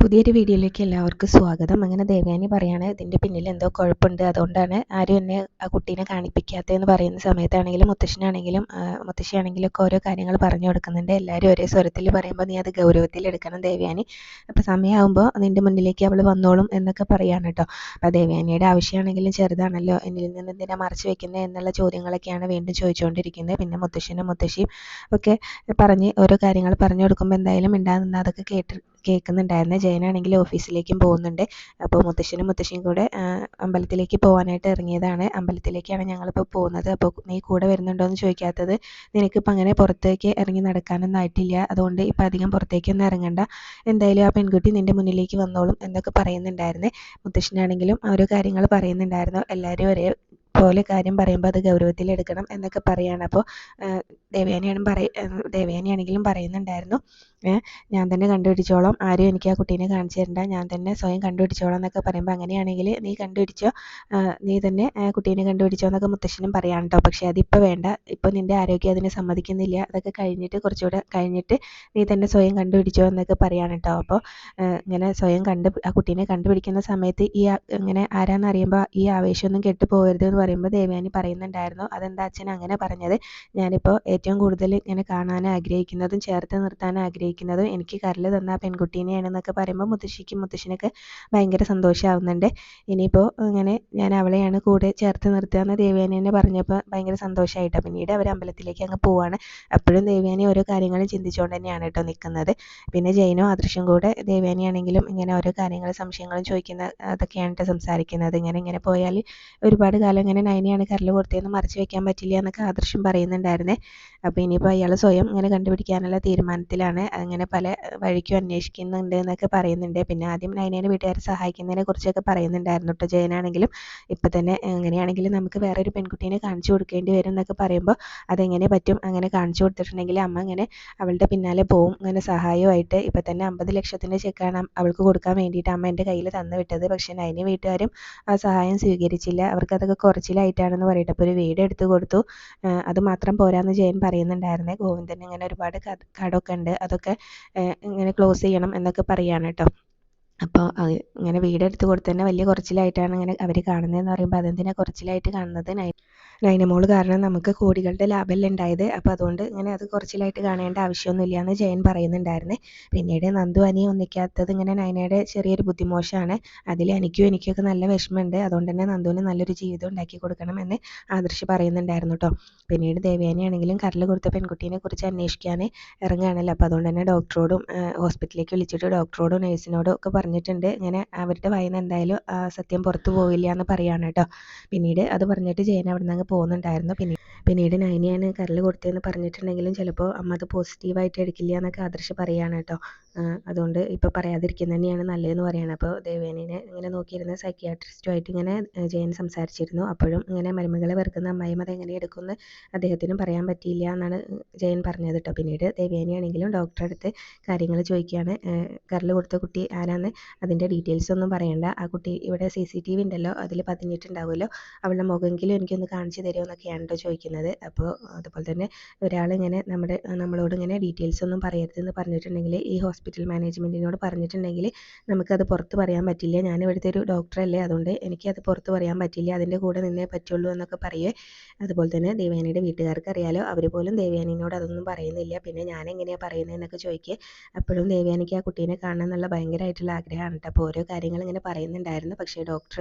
പുതിയൊരു വീഡിയോയിലേക്ക് എല്ലാവർക്കും സ്വാഗതം. അങ്ങനെ ദേവയാനി പറയാണ് ഇതിന്റെ പിന്നിൽ എന്തോ കുഴപ്പമുണ്ട്. അതുകൊണ്ടാണ് ആരും എന്നെ ആ കുട്ടീനെ കാണിപ്പിക്കാത്തതെന്ന് പറയുന്ന സമയത്താണെങ്കിലും മുത്തശ്ശനാണെങ്കിലും മുത്തശ്ശിയാണെങ്കിലും ഒക്കെ ഓരോ കാര്യങ്ങൾ പറഞ്ഞു കൊടുക്കുന്നുണ്ട്. എല്ലാവരും ഒരേ സ്വരത്തിൽ പറയുമ്പോൾ നീ അത് ഗൗരവത്തിൽ എടുക്കണം ദേവയാനി. അപ്പോൾ സമയമാകുമ്പോൾ നിന്റെ മുന്നിലേക്ക് അവൾ വന്നോളും എന്നൊക്കെ പറയാണ് കേട്ടോ. അപ്പോൾ ദേവയാനിയുടെ ആവശ്യമാണെങ്കിലും ചെറുതാണല്ലോ എന്നിൽ നിന്ന് എന്തിനാ മറച്ചു വെക്കുന്നത് എന്നുള്ള ചോദ്യങ്ങളൊക്കെയാണ് വീണ്ടും ചോദിച്ചുകൊണ്ടിരിക്കുന്നത്. പിന്നെ മുത്തശ്ശനും മുത്തശ്ശിയും ഒക്കെ പറഞ്ഞ് ഓരോ കാര്യങ്ങൾ പറഞ്ഞു കൊടുക്കുമ്പോൾ എന്തായാലും ഉണ്ടാകുന്ന അതൊക്കെ കേട്ട് കേൾക്കുന്നുണ്ടായിരുന്നു. ജയനാണെങ്കിൽ ഓഫീസിലേക്കും പോകുന്നുണ്ട്. അപ്പോൾ മുത്തശ്ശനും മുത്തശ്ശിയും കൂടെ അമ്പലത്തിലേക്ക് പോകാനായിട്ട് ഇറങ്ങിയതാണ്. അമ്പലത്തിലേക്കാണ് ഞങ്ങളിപ്പോൾ പോകുന്നത്. അപ്പോൾ നീ കൂടെ വരുന്നുണ്ടോ എന്ന് ചോദിക്കാത്തത് നിനക്കിപ്പോൾ അങ്ങനെ പുറത്തേക്ക് ഇറങ്ങി നടക്കാനൊന്നും ആയിട്ടില്ല. അതുകൊണ്ട് ഇപ്പം അധികം പുറത്തേക്കൊന്നും ഇറങ്ങണ്ട. എന്തായാലും ആ പെൺകുട്ടി നിന്റെ മുന്നിലേക്ക് വന്നോളും എന്നൊക്കെ പറയുന്നുണ്ടായിരുന്നേ. മുത്തശ്ശനാണെങ്കിലും ഓരോ കാര്യങ്ങൾ പറയുന്നുണ്ടായിരുന്നു. എല്ലാവരും ഒരേ പോലെ കാര്യം പറയുമ്പോൾ അത് ഗൗരവത്തിൽ എടുക്കണം എന്നൊക്കെ പറയാണ്. അപ്പോൾ ദേവയാനിയാണ് പറയ ദേവയാനിയാണെങ്കിലും പറയുന്നുണ്ടായിരുന്നു. ഞാൻ തന്നെ കണ്ടുപിടിച്ചോളാം. ആരും എനിക്ക് ആ കുട്ടീനെ കാണിച്ചു തരണ്ട. ഞാൻ തന്നെ സ്വയം കണ്ടുപിടിച്ചോളാം എന്നൊക്കെ പറയുമ്പോൾ അങ്ങനെയാണെങ്കിൽ നീ കണ്ടുപിടിച്ചോ? നീ തന്നെ കുട്ടീനെ കണ്ടുപിടിച്ചോ എന്നൊക്കെ മുത്തശ്ശനും പറയാം കേട്ടോ പക്ഷേ അതിപ്പോൾ വേണ്ട. ഇപ്പോൾ നിന്റെ ആരോഗ്യം അതിനെ സമ്മതിക്കുന്നില്ല. അതൊക്കെ കഴിഞ്ഞിട്ട് കുറച്ചുകൂടെ കഴിഞ്ഞിട്ട് നീ തന്നെ സ്വയം കണ്ടുപിടിച്ചോ എന്നൊക്കെ പറയാണ് കേട്ടോ അപ്പോൾ ഇങ്ങനെ സ്വയം കണ്ട് ആ കുട്ടീനെ കണ്ടുപിടിക്കുന്ന സമയത്ത് ഈ ഇങ്ങനെ ആരാന്ന് അറിയുമ്പോൾ ഈ ആവേശമൊന്നും കെട്ടു പോകരുത് എന്ന് പറയുമ്പോൾ ദേവയാനി പറയുന്നുണ്ടായിരുന്നു. അതെന്താ അച്ഛൻ അങ്ങനെ പറഞ്ഞത്? ഞാനിപ്പോൾ ഏറ്റവും കൂടുതൽ ഇങ്ങനെ കാണാൻ ആഗ്രഹിക്കുന്നതും ചേർത്ത് നിർത്താൻ ആഗ്രഹിക്കുന്നതും എനിക്ക് കരൽ തന്ന ആ പെൺകുട്ടീനെയാണെന്നൊക്കെ പറയുമ്പോൾ മുത്തശ്ശിക്കും മുത്തശ്ശനൊക്കെ ഭയങ്കര സന്തോഷമാവുന്നുണ്ട് ഇനിയിപ്പോൾ ഇങ്ങനെ ഞാൻ അവളെയാണ് കൂടെ ചേർത്ത് നിർത്തുക എന്ന് പറഞ്ഞപ്പോൾ ഭയങ്കര സന്തോഷമായിട്ടാണ് പിന്നീട് അവർ അമ്പലത്തിലേക്ക് അങ്ങ് പോവാണ്. അപ്പോഴും ദേവയാനി ഓരോ കാര്യങ്ങളും ചിന്തിച്ചുകൊണ്ട് തന്നെയാണ് കേട്ടോ നിൽക്കുന്നത്. പിന്നെ ജയനും ആദർശം കൂടെ ദേവയാനിയാണെങ്കിലും ഇങ്ങനെ ഓരോ കാര്യങ്ങൾ സംശയങ്ങളും ചോദിക്കുന്ന അതൊക്കെയാണ് കേട്ടോ സംസാരിക്കുന്നത്. ഇങ്ങനെ ഇങ്ങനെ പോയാൽ ഒരുപാട് കാലം ഇങ്ങനെ നൈനയാണ് കരൽ കൊടുത്തതെന്ന് മറച്ചു വെക്കാൻ പറ്റില്ല എന്നൊക്കെ ആദർശം പറയുന്നുണ്ടായിരുന്നേ. അപ്പോൾ ഇനിയിപ്പോൾ അയാൾ സ്വയം ഇങ്ങനെ കണ്ടുപിടിക്കാനുള്ള തീരുമാനത്തിലാണ് അങ്ങനെ പല വഴിക്കും അന്വേഷിക്കുന്നുണ്ട് എന്നൊക്കെ പറയുന്നുണ്ട്. പിന്നെ ആദ്യം നൈനേനെ വീട്ടുകാരെ സഹായിക്കുന്നതിനെ കുറിച്ചൊക്കെ പറയുന്നുണ്ടായിരുന്നു കേട്ടോ ജയനാണെങ്കിലും. ഇപ്പം തന്നെ എങ്ങനെയാണെങ്കിലും നമുക്ക് വേറെ ഒരു പെൺകുട്ടീനെ കാണിച്ചു കൊടുക്കേണ്ടി വരും എന്നൊക്കെ പറയുമ്പോൾ അതെങ്ങനെ പറ്റും? അങ്ങനെ കാണിച്ചു കൊടുത്തിട്ടുണ്ടെങ്കിൽ അമ്മ ഇങ്ങനെ അവളുടെ പിന്നാലെ പോവും. അങ്ങനെ സഹായമായിട്ട് ഇപ്പം തന്നെ അമ്പത് ലക്ഷത്തിന്റെ ചെക്കാണ് അവൾക്ക് കൊടുക്കാൻ വേണ്ടിയിട്ട് അമ്മ എന്റെ കയ്യിൽ തന്നു വിട്ടത്. പക്ഷേ നൈനി വീട്ടുകാരും ആ സഹായം സ്വീകരിച്ചില്ല. അവർക്കതൊക്കെ കുറച്ചിലായിട്ടാണെന്ന് പറയട്ടെ. അപ്പോൾ ഒരു വീട് എടുത്ത് കൊടുത്തു അത് മാത്രം പോരാന്ന് ജയൻ പറയുന്നുണ്ടായിരുന്നേ. ഗോവിന്ദന് ഇങ്ങനെ ഒരുപാട് കട കടമൊക്കെ ഉണ്ട്. അതൊക്കെ ഇങ്ങനെ ക്ലോസ് ചെയ്യണം എന്നൊക്കെ പറയാണ് കേട്ടോ അപ്പോൾ ഇങ്ങനെ വീടെടുത്ത് കൊടുത്ത് തന്നെ വലിയ കുറച്ചിലായിട്ടാണ് ഇങ്ങനെ അവർ കാണുന്നതെന്ന് പറയുമ്പോൾ അതെന്തിനാ കുറച്ചിലായിട്ട് കാണുന്നത്? നൈ നൈനമോൾ കാരണം നമുക്ക് കോടികളുടെ ലാഭമല്ല ഉണ്ടായത്. അപ്പോൾ അതുകൊണ്ട് ഇങ്ങനെ അത് കുറച്ചിലായിട്ട് കാണേണ്ട ആവശ്യമൊന്നുമില്ല എന്ന് ജയൻ പറയുന്നുണ്ടായിരുന്നേ. പിന്നീട് നന്ദു അനി ഒന്നിക്കാത്തത് ഇങ്ങനെ നൈനയുടെ ചെറിയൊരു ബുദ്ധിമോശമാണ്. അതിൽ എനിക്കും എനിക്കൊക്കെ നല്ല വിഷമമുണ്ട്. അതുകൊണ്ട് തന്നെ നന്ദുവിന് നല്ലൊരു ജീവിതം ഉണ്ടാക്കി കൊടുക്കണം എന്ന് ആദർശ് പറയുന്നുണ്ടായിരുന്നു കേട്ടോ. പിന്നീട് ദേവയാനിയാണെങ്കിലും കരൽ കൊടുത്ത പെൺകുട്ടീനെ കുറിച്ച് അന്വേഷിക്കാൻ ഇറങ്ങുകയാണല്ലോ. അപ്പോൾ അതുകൊണ്ട് തന്നെ ഡോക്ടറോടും ഹോസ്പിറ്റലിലേക്ക് വിളിച്ചിട്ട് ഡോക്ടറോടും നഴ്സിനോടും ഒക്കെ പറഞ്ഞിട്ടുണ്ട്. ഇങ്ങനെ അവരുടെ വായിൽ എന്തായാലും സത്യം പുറത്തു പോവില്ല എന്ന് പറയുകയാണ് കേട്ടോ. പിന്നീട് അത് പറഞ്ഞിട്ട് ജയൻ അവിടെ നിന്ന് പോകുന്നുണ്ടായിരുന്നു. പിന്നെ പിന്നീട് നൈനിയാണ് കരൽ കൊടുത്തതെന്ന് പറഞ്ഞിട്ടുണ്ടെങ്കിലും ചിലപ്പോൾ അമ്മ അത് പോസിറ്റീവായിട്ട് എടുക്കില്ല എന്നൊക്കെ ആദർശ് പറയുകയാണ് കേട്ടോ. അതുകൊണ്ട് ഇപ്പോൾ പറയാതിരിക്കുന്നത് തന്നെയാണ് നല്ലതെന്ന് പറയുന്നത് അപ്പോൾ ദേവേനെ ഇങ്ങനെ നോക്കിയിരുന്ന സൈക്കിയാട്രിസ്റ്റുമായിട്ട് ഇങ്ങനെ ജയൻ സംസാരിച്ചിരുന്നു. അപ്പോഴും ഇങ്ങനെ മരുമകളെ വെറുക്കുന്ന അമ്മായിയും അത് എങ്ങനെ എടുക്കുമെന്ന് അദ്ദേഹത്തിന് പറയാൻ പറ്റിയില്ല എന്നാണ് ജയൻ പറഞ്ഞത് കേട്ടോ. പിന്നീട് ദേവേനെയാണെങ്കിലും ഡോക്ടറെ അടുത്ത് കാര്യങ്ങൾ ചോദിക്കുകയാണ്. കരൽ കൊടുത്ത കുട്ടി ആരാന്ന് അതിന്റെ ഡീറ്റെയിൽസ് ഒന്നും പറയണ്ട. ആ കുട്ടി ഇവിടെ സി സി ടി വി ഉണ്ടല്ലോ അതിൽ പതിഞ്ഞിട്ടുണ്ടാവുമല്ലോ. അവളുടെ മുഖമെങ്കിലും എനിക്കൊന്ന് കാണിച്ചു തരുമോ എന്നൊക്കെയാണ് കേട്ടോ ചോദിക്കുന്നത്. അപ്പോൾ അതുപോലെ തന്നെ ഒരാളിങ്ങനെ നമ്മുടെ നമ്മളോട് ഇങ്ങനെ ഡീറ്റെയിൽസ് ഒന്നും പറയരുതെന്ന് പറഞ്ഞിട്ടുണ്ടെങ്കിൽ ഈ ഹോസ്പിറ്റൽ മാനേജ്മെന്റിനോട് പറഞ്ഞിട്ടുണ്ടെങ്കിൽ നമുക്കത് പുറത്ത് പറയാൻ പറ്റില്ല. ഞാൻ ഇവിടുത്തെ ഒരു ഡോക്ടറല്ലേ അതുകൊണ്ട് എനിക്കത് പുറത്ത് പറയാൻ പറ്റില്ല. അതിന്റെ കൂടെ നിന്നേ പറ്റുള്ളൂ എന്നൊക്കെ പറയേ. അതുപോലെ തന്നെ ദേവയാനിയുടെ വീട്ടുകാർക്ക് അറിയാലോ അവർ പോലും ദേവയാനിനോട് അതൊന്നും പറയുന്നില്ല. പിന്നെ ഞാൻ എങ്ങനെയാണ് പറയുന്നതെന്നൊക്കെ ചോദിക്കുക അപ്പോഴും ദേവയാനിക്ക് ആ കുട്ടീനെ കാണണം എന്നുള്ള ഭയങ്കരമായിട്ടുള്ള ആഗ്രഹമാണ് കേട്ടോ. അപ്പോൾ ഓരോ കാര്യങ്ങൾ ഇങ്ങനെ പറയുന്നുണ്ടായിരുന്നു. പക്ഷേ ഡോക്ടർ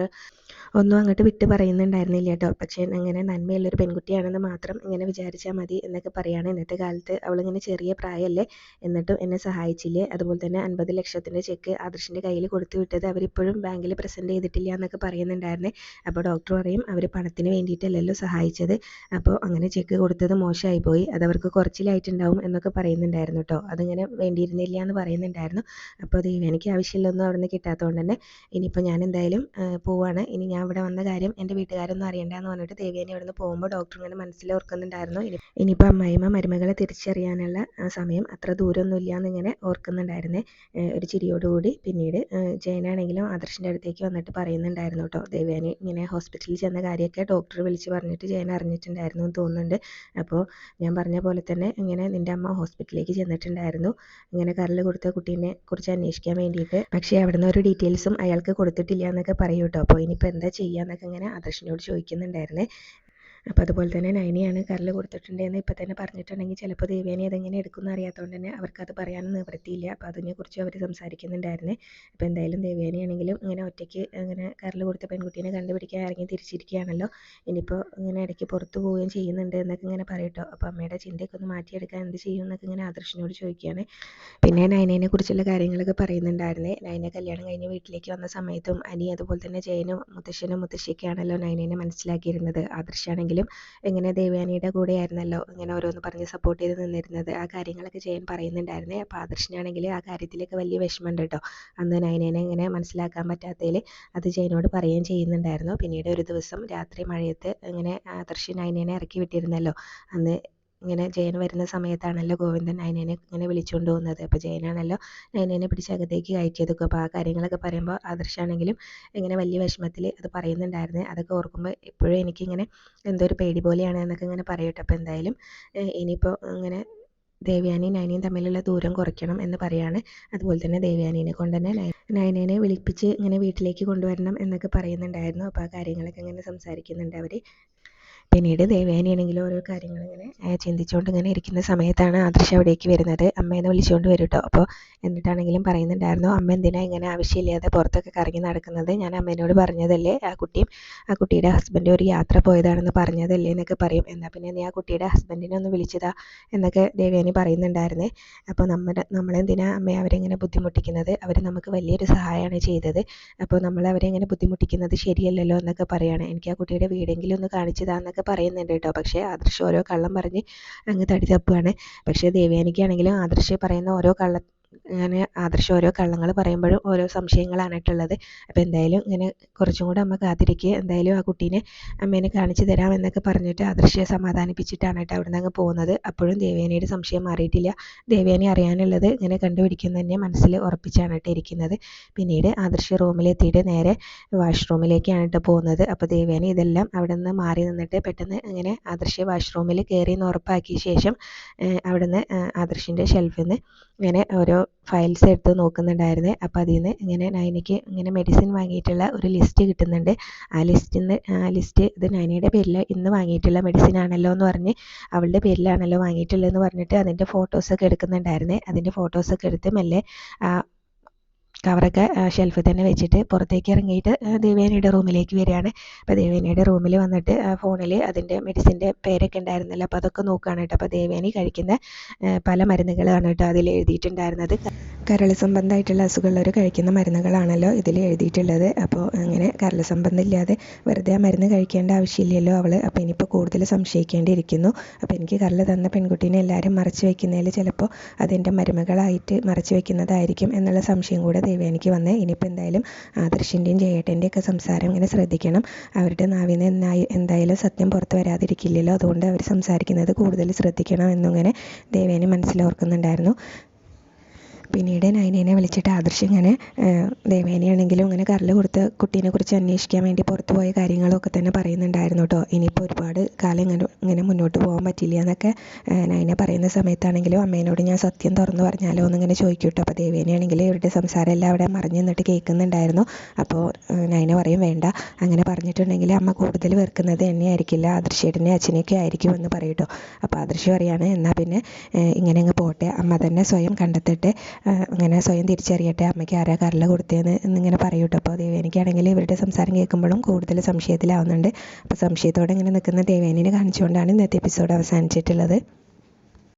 ഒന്നും അങ്ങോട്ട് വിട്ട് പറയുന്നുണ്ടായിരുന്നില്ല കേട്ടോ. പക്ഷേ അങ്ങനെ നന്മയുള്ളൊരു പെൺകുട്ടിയാണെന്ന് മാത്രം ഇങ്ങനെ വിചാരിച്ചാൽ മതി എന്നൊക്കെ പറയുകയാണ് ഇന്നത്തെ കാലത്ത് അവളിങ്ങനെ ചെറിയ പ്രായമല്ലേ എന്നിട്ടും എന്നെ സഹായിച്ചില്ലേ? അതുപോലെ തന്നെ അൻപത് ലക്ഷത്തിന്റെ ചെക്ക് ആദർശിന്റെ കയ്യിൽ കൊടുത്തു വിട്ടത് അവരിപ്പോഴും ബാങ്കിൽ പ്രസന്റ് ചെയ്തിട്ടില്ല എന്നൊക്കെ പറയുന്നുണ്ടായിരുന്നേ. അപ്പോൾ ഡോക്ടർ പറയും അവർ പണത്തിന് വേണ്ടിയിട്ടല്ലല്ലോ സഹായിച്ചത്. അപ്പോൾ അങ്ങനെ ചെക്ക് കൊടുത്തത് മോശമായി പോയി. അത് അവർക്ക് കുറച്ചിലായിട്ടുണ്ടാവും എന്നൊക്കെ പറയുന്നുണ്ടായിരുന്നു കേട്ടോ. അതിങ്ങനെ വേണ്ടിയിരുന്നില്ല എന്ന് പറയുന്നുണ്ടായിരുന്നു. അപ്പോൾ അത് എനിക്ക് ആവശ്യമില്ലൊന്നും അവിടെ നിന്ന് കിട്ടാത്തതുകൊണ്ട് തന്നെ ഇനിയിപ്പോൾ ഞാൻ എന്തായാലും പോവാണ്. ഇനി ഞാൻ ഇവിടെ വന്ന കാര്യം എന്റെ വീട്ടുകാരൊന്നും അറിയണ്ടെന്ന് പറഞ്ഞിട്ട് ദേവിയാനി അവിടുന്ന് പോകുമ്പോൾ ഡോക്ടർ ഇങ്ങനെ മനസ്സിൽ ഓർക്കുന്നുണ്ടായിരുന്നു. ഇനി ഇനിയിപ്പോൾ അമ്മായിമ്മ മരുമകളെ തിരിച്ചറിയാനുള്ള സമയം അത്ര ദൂരമൊന്നും ഇല്ല എന്നിങ്ങനെ ഓർക്കുന്നുണ്ടായിരുന്നേ ഒരു ചിരിയോടുകൂടി പിന്നീട് ജയനാണെങ്കിലും ആദർശിന്റെ അടുത്തേക്ക് വന്നിട്ട് പറയുന്നുണ്ടായിരുന്നു കേട്ടോ ദേവ്യാനി ഇങ്ങനെ ഹോസ്പിറ്റലിൽ ചെന്ന കാര്യമൊക്കെ ഡോക്ടർ വിളിച്ച് പറഞ്ഞിട്ട് ജയൻ അറിഞ്ഞിട്ടുണ്ടായിരുന്നു എന്ന് തോന്നുന്നുണ്ട്. അപ്പോൾ ഞാൻ പറഞ്ഞ പോലെ തന്നെ ഇങ്ങനെ നിന്റെ അമ്മ ഹോസ്പിറ്റലിലേക്ക് ചെന്നിട്ടുണ്ടായിരുന്നു. ഇങ്ങനെ കരൾ കൊടുത്ത കുട്ടീനെ കുറിച്ച് അന്വേഷിക്കാൻ വേണ്ടിയിട്ട്. പക്ഷേ അവിടുന്ന് ഒരു ഡീറ്റെയിൽസും അയാൾക്ക് കൊടുത്തിട്ടില്ല എന്നൊക്കെ പറയൂട്ടോ അപ്പോൾ ഇനിയിപ്പോൾ എന്താ ചെയ്യുക എന്നൊക്കെ ഇങ്ങനെ ആദർശിനോട് ചോദിക്കുന്നുണ്ടായിരുന്നേ. അപ്പോൾ അതുപോലെ തന്നെ നൈനിയാണ് കരൽ കൊടുത്തിട്ടുണ്ടെന്ന് ഇപ്പം തന്നെ പറഞ്ഞിട്ടുണ്ടെങ്കിൽ ചിലപ്പോൾ ദേവേനെ അതെങ്ങനെ എടുക്കുമെന്ന് അറിയാത്തതുകൊണ്ട് തന്നെ അവർക്കത് പറയാനും നിവൃത്തിയില്ല. അപ്പോൾ അതിനെക്കുറിച്ച് അവർ സംസാരിക്കുന്നുണ്ടായിരുന്നു. അപ്പോൾ എന്തായാലും ദേവേനയാണെങ്കിലും ഇങ്ങനെ ഒറ്റയ്ക്ക് അങ്ങനെ കരൽ കൊടുത്ത പെൺകുട്ടീനെ കണ്ടുപിടിക്കാൻ ഇറങ്ങി തിരിച്ചിരിക്കുകയാണല്ലോ. ഇനിയിപ്പോൾ ഇങ്ങനെ ഇടയ്ക്ക് പുറത്തു പോവുകയും ചെയ്യുന്നുണ്ട് എന്നൊക്കെ ഇങ്ങനെ പറയട്ടോ അപ്പോൾ അമ്മയുടെ ചിന്തയൊക്കെ ഒന്ന് മാറ്റിയെടുക്കാൻ എന്ത് ചെയ്യും എന്നൊക്കെ ഇങ്ങനെ ആദർശിനോട് ചോദിക്കുകയാണ്. പിന്നെ നൈനേനെ കുറിച്ചുള്ള കാര്യങ്ങളൊക്കെ പറയുന്നുണ്ടായിരുന്നേ. നൈന കല്യാണം കഴിഞ്ഞ് വീട്ടിലേക്ക് വന്ന സമയത്തും അനി അതുപോലെ തന്നെ ജയനും മുത്തശ്ശനും മുത്തശ്ശിയൊക്കെയാണല്ലോ നൈനയെ മനസ്സിലാക്കിയിരുന്നത്. ആദർശാണെങ്കിലും ഇങ്ങനെ ദേവയാനിയുടെ കൂടെയായിരുന്നല്ലോ ഇങ്ങനെ ഓരോന്ന് പറഞ്ഞ് സപ്പോർട്ട് ചെയ്ത് നിന്നിരുന്നത്. ആ കാര്യങ്ങളൊക്കെ ചെയ്യാൻ പറയുന്നുണ്ടായിരുന്നേ. അപ്പോൾ ആദർശനാണെങ്കിൽ ആ കാര്യത്തിലൊക്കെ വലിയ വിഷമമുണ്ട് കേട്ടോ. അന്ന് നൈനേനെ ഇങ്ങനെ മനസ്സിലാക്കാൻ പറ്റാത്തതിൽ അത് ജയനോട് പറയുകയും ചെയ്യുന്നുണ്ടായിരുന്നു. പിന്നീട് ഒരു ദിവസം രാത്രി മഴയത്ത് ഇങ്ങനെ ആദർശ് നൈനേനെ ഇറക്കി വിട്ടിരുന്നല്ലോ. അന്ന് ഇങ്ങനെ ജയൻ വരുന്ന സമയത്താണല്ലോ ഗോവിന്ദൻ നൈനേനെ ഇങ്ങനെ വിളിച്ചുകൊണ്ട് പോകുന്നത്. അപ്പോൾ ജയനാണല്ലോ നൈനേനെ പിടിച്ച് അകത്തേക്ക് കയറ്റിയതൊക്കെ അപ്പോൾ ആ കാര്യങ്ങളൊക്കെ പറയുമ്പോൾ ആദർശാണെങ്കിലും ഇങ്ങനെ വലിയ വിഷമത്തിൽ അത് പറയുന്നുണ്ടായിരുന്നു. അതൊക്കെ ഓർക്കുമ്പോൾ ഇപ്പോഴും എനിക്കിങ്ങനെ എന്തോ ഒരു പേടി പോലെയാണ് എന്നൊക്കെ ഇങ്ങനെ പറയട്ടെ അപ്പോൾ എന്തായാലും ഇനിയിപ്പോൾ ഇങ്ങനെ ദേവ്യാനിയും നൈനയും തമ്മിലുള്ള ദൂരം കുറയ്ക്കണം എന്ന് പറയാണ്. അതുപോലെ തന്നെ ദേവയാനീനെ കൊണ്ട് തന്നെ നയനേനെ വിളിപ്പിച്ച് ഇങ്ങനെ വീട്ടിലേക്ക് കൊണ്ടുവരണം എന്നൊക്കെ പറയുന്നുണ്ടായിരുന്നു. അപ്പോൾ ആ കാര്യങ്ങളൊക്കെ ഇങ്ങനെ സംസാരിക്കുന്നുണ്ട് അവർ പിന്നീട് ദേവയാനിയാണെങ്കിലും ഓരോ ഏഹ് ചിന്തിച്ചുകൊണ്ട് ഇങ്ങനെ ഇരിക്കുന്ന സമയത്താണ് ആദർശ അവിടേക്ക് വരുന്നത്. അമ്മേനെ വിളിച്ചുകൊണ്ട് വരും കേട്ടോ അപ്പോൾ എന്നിട്ടാണെങ്കിലും പറയുന്നുണ്ടായിരുന്നു അമ്മ എന്തിനാ ഇങ്ങനെ ആവശ്യമില്ലാതെ പുറത്തൊക്കെ കറങ്ങി നടക്കുന്നത്? ഞാൻ അമ്മേനോട് പറഞ്ഞതല്ലേ ആ കുട്ടിയും ആ കുട്ടിയുടെ ഹസ്ബൻഡ് ഒരു യാത്ര പോയതാണെന്ന് പറഞ്ഞതല്ലേ എന്നൊക്കെ പറയും. എന്നാൽ പിന്നെ നീ ആ കുട്ടിയുടെ ഹസ്ബൻഡിനെ ഒന്ന് വിളിച്ചതാ എന്നൊക്കെ ദേവയാനി പറയുന്നുണ്ടായിരുന്നേ. അപ്പോൾ നമ്മുടെ നമ്മളെന്തിനാ അമ്മയെ അവരെങ്ങനെ ബുദ്ധിമുട്ടിക്കുന്നത്? അവർ നമുക്ക് വലിയൊരു സഹായമാണ് ചെയ്തത്. അപ്പോൾ നമ്മൾ അവരെ ഇങ്ങനെ ബുദ്ധിമുട്ടിക്കുന്നത് ശരിയല്ലല്ലോ എന്നൊക്കെ പറയുകയാണ് എനിക്ക് ആ കുട്ടിയുടെ വീടെങ്കിലും ഒന്ന് കാണിച്ചു താന്നൊക്കെ പറയുന്നുണ്ട് കേട്ടോ. പക്ഷേ ആദർശ് ഓരോ കള്ളം പറഞ്ഞ് അങ്ങ് തടി തപ്പുകയാണ് പക്ഷേ ദേവയാനിക്കാണെങ്കിലും ആദർശ് പറയുന്ന ഓരോ കള്ള അങ്ങനെ ആദർശ് ഓരോ കള്ളങ്ങൾ പറയുമ്പോഴും ഓരോ സംശയങ്ങളാണ് ഇട്ടുള്ളത് അപ്പോൾ എന്തായാലും ഇങ്ങനെ കുറച്ചും കൂടെ അമ്മ കാത്തിരിക്കുക എന്തായാലും ആ കുട്ടീനെ അമ്മേനെ കാണിച്ചു തരാം എന്നൊക്കെ പറഞ്ഞിട്ട് ആദർശയെ സമാധാനിപ്പിച്ചിട്ടാണ് കേട്ടോ അവിടെ നിന്ന് പോകുന്നത്. അപ്പോഴും ദേവേനയുടെ സംശയം മാറിയിട്ടില്ല. ദേവയാനി അറിയാനുള്ളത് ഇങ്ങനെ കണ്ടുപിടിക്കുന്ന തന്നെ മനസ്സിൽ ഉറപ്പിച്ചാണ് കേട്ടോ ഇരിക്കുന്നത്. പിന്നീട് ആദർശ് റൂമിലെത്തിയിട്ട് നേരെ വാഷ്റൂമിലേക്കാണ് കേട്ടോ പോകുന്നത്. അപ്പോൾ ദേവയാനി ഇതെല്ലാം അവിടെ നിന്ന് മാറി നിന്നിട്ട് പെട്ടെന്ന് ഇങ്ങനെ ആദർശ് വാഷ്റൂമിൽ കയറി എന്ന് ഉറപ്പാക്കിയ ശേഷം അവിടെ അവിടുന്ന് ആദർശിന്റെ ഷെൽഫിൽ നിന്ന് ഇങ്ങനെ ഓരോ ഫയൽസ് എടുത്ത് നോക്കുന്നുണ്ടായിരുന്നേ. അപ്പോൾ അതിൽ നിന്ന് ഇങ്ങനെ നൈനയ്ക്ക് ഇങ്ങനെ മെഡിസിൻ വാങ്ങിയിട്ടുള്ള ഒരു ലിസ്റ്റ് കിട്ടുന്നുണ്ട്. ആ ലിസ്റ്റിൽ നിന്ന് ആ ലിസ്റ്റ് ഇത് നൈനയുടെ പേരിൽ ഇന്ന് വാങ്ങിയിട്ടുള്ള മെഡിസിൻ ആണല്ലോ എന്ന് പറഞ്ഞ് അവളുടെ പേരിലാണല്ലോ വാങ്ങിയിട്ടുള്ളതെന്ന് പറഞ്ഞിട്ട് അതിന്റെ ഫോട്ടോസൊക്കെ എടുക്കുന്നുണ്ടായിരുന്നേ. അതിന്റെ ഫോട്ടോസൊക്കെ എടുത്ത് മെല്ലെ കവറൊക്കെ ഷെൽഫിൽ തന്നെ വെച്ചിട്ട് പുറത്തേക്ക് ഇറങ്ങിയിട്ട് ദേവേനയുടെ റൂമിലേക്ക് വരികയാണ്. അപ്പോൾ ദേവയാനിയുടെ റൂമിൽ വന്നിട്ട് ഫോണിൽ അതിന്റെ മെഡിസിന്റെ പേരൊക്കെ ഉണ്ടായിരുന്നല്ലോ. അപ്പോൾ അതൊക്കെ നോക്കുകയാണ് കേട്ടോ. അപ്പോൾ ദേവയാനി കഴിക്കുന്ന പല മരുന്നുകളാണ് കേട്ടോ അതിൽ എഴുതിയിട്ടുണ്ടായിരുന്നത്. കരൾ സംബന്ധമായിട്ടുള്ള അസുഖമുള്ളവർ കഴിക്കുന്ന മരുന്നുകളാണല്ലോ ഇതിൽ എഴുതിയിട്ടുള്ളത്. അപ്പോൾ അങ്ങനെ കരൾ സംബന്ധമില്ലാതെ വെറുതെ ആ മരുന്ന് കഴിക്കേണ്ട ആവശ്യമില്ലല്ലോ അവൾ അപ്പോൾ ഇനിയിപ്പോൾ കൂടുതൽ സംശയിക്കേണ്ടിയിരിക്കുന്നു. അപ്പോൾ എനിക്ക് കരൾ തന്ന പെൺകുട്ടീനെ എല്ലാവരും മറച്ചു വയ്ക്കുന്നതിൽ ചിലപ്പോൾ അതിന്റെ മരുമകളായിട്ട് മറച്ചു വയ്ക്കുന്നതായിരിക്കും എന്നുള്ള സംശയം കൂടെ ദേവയാനിക്ക് വന്നേ. ഇനിയിപ്പോൾ എന്തായാലും ആദർശിന്റെയും ജയേട്ടന്റെയും ഒക്കെ സംസാരം ഇങ്ങനെ ശ്രദ്ധിക്കണം. അവരുടെ നാവിൽ നിന്ന് എന്തായാലും സത്യം പുറത്ത് വരാതിരിക്കില്ലല്ലോ. അതുകൊണ്ട് അവർ സംസാരിക്കുന്നത് കൂടുതൽ ശ്രദ്ധിക്കണം എന്നിങ്ങനെ ദേവേനെ മനസ്സിലോർക്കുന്നുണ്ടായിരുന്നു പിന്നീട് നൈനേനെ വിളിച്ചിട്ട് ആദർശ് ഇങ്ങനെ ദേവേനയാണെങ്കിലും ഇങ്ങനെ കരൾ കൊടുത്ത കുട്ടീനെ കുറിച്ച് അന്വേഷിക്കാൻ വേണ്ടി പുറത്തു പോയ കാര്യങ്ങളൊക്കെ തന്നെ പറയുന്നുണ്ടായിരുന്നു കേട്ടോ. ഇനിയിപ്പോൾ ഒരുപാട് കാലം ഇങ്ങനെ ഇങ്ങനെ മുന്നോട്ട് പോകാൻ പറ്റില്ല എന്നൊക്കെ നൈന പറയുന്ന സമയത്താണെങ്കിലും അമ്മേനോട് ഞാൻ സത്യം തുറന്നു പറഞ്ഞാലോ എന്നിങ്ങനെ ചോദിക്കും കേട്ടോ. അപ്പോൾ ദേവേനയാണെങ്കിൽ ഇവരുടെ സംസാരം എല്ലാം അവിടെ മറിഞ്ഞു നിന്നിട്ട് കേൾക്കുന്നുണ്ടായിരുന്നു. അപ്പോൾ നൈന പറയും വേണ്ട. അങ്ങനെ പറഞ്ഞിട്ടുണ്ടെങ്കിൽ അമ്മ കൂടുതൽ വെറുക്കുന്നത് എന്നെ ആയിരിക്കില്ല ആദർശേട്ടനെ അച്ഛനെയൊക്കെ ആയിരിക്കും എന്ന് പറയും കേട്ടോ. അപ്പോൾ ആദർശ് പറയാണ് എന്നാൽ പിന്നെ ഇങ്ങനെ അങ്ങ് പോട്ടെ. അമ്മ തന്നെ സ്വയം കണ്ടെത്തട്ടെ. അങ്ങനെ സ്വയം തിരിച്ചറിയട്ടെ അമ്മയ്ക്ക് ആരാ കരൾ കൊടുത്തതെന്ന് എന്നിങ്ങനെ പറയും അപ്പോൾ ദേവേനിക്കാണെങ്കിൽ ഇവരുടെ സംസാരം കേൾക്കുമ്പോഴും കൂടുതൽ സംശയത്തിലാവുന്നുണ്ട്. അപ്പോൾ സംശയത്തോടെ ഇങ്ങനെ നിൽക്കുന്ന ദേവേനിനെ കാണിച്ചുകൊണ്ടാണ് ഇന്നത്തെ എപ്പിസോഡ് അവസാനിച്ചിട്ടുള്ളത്.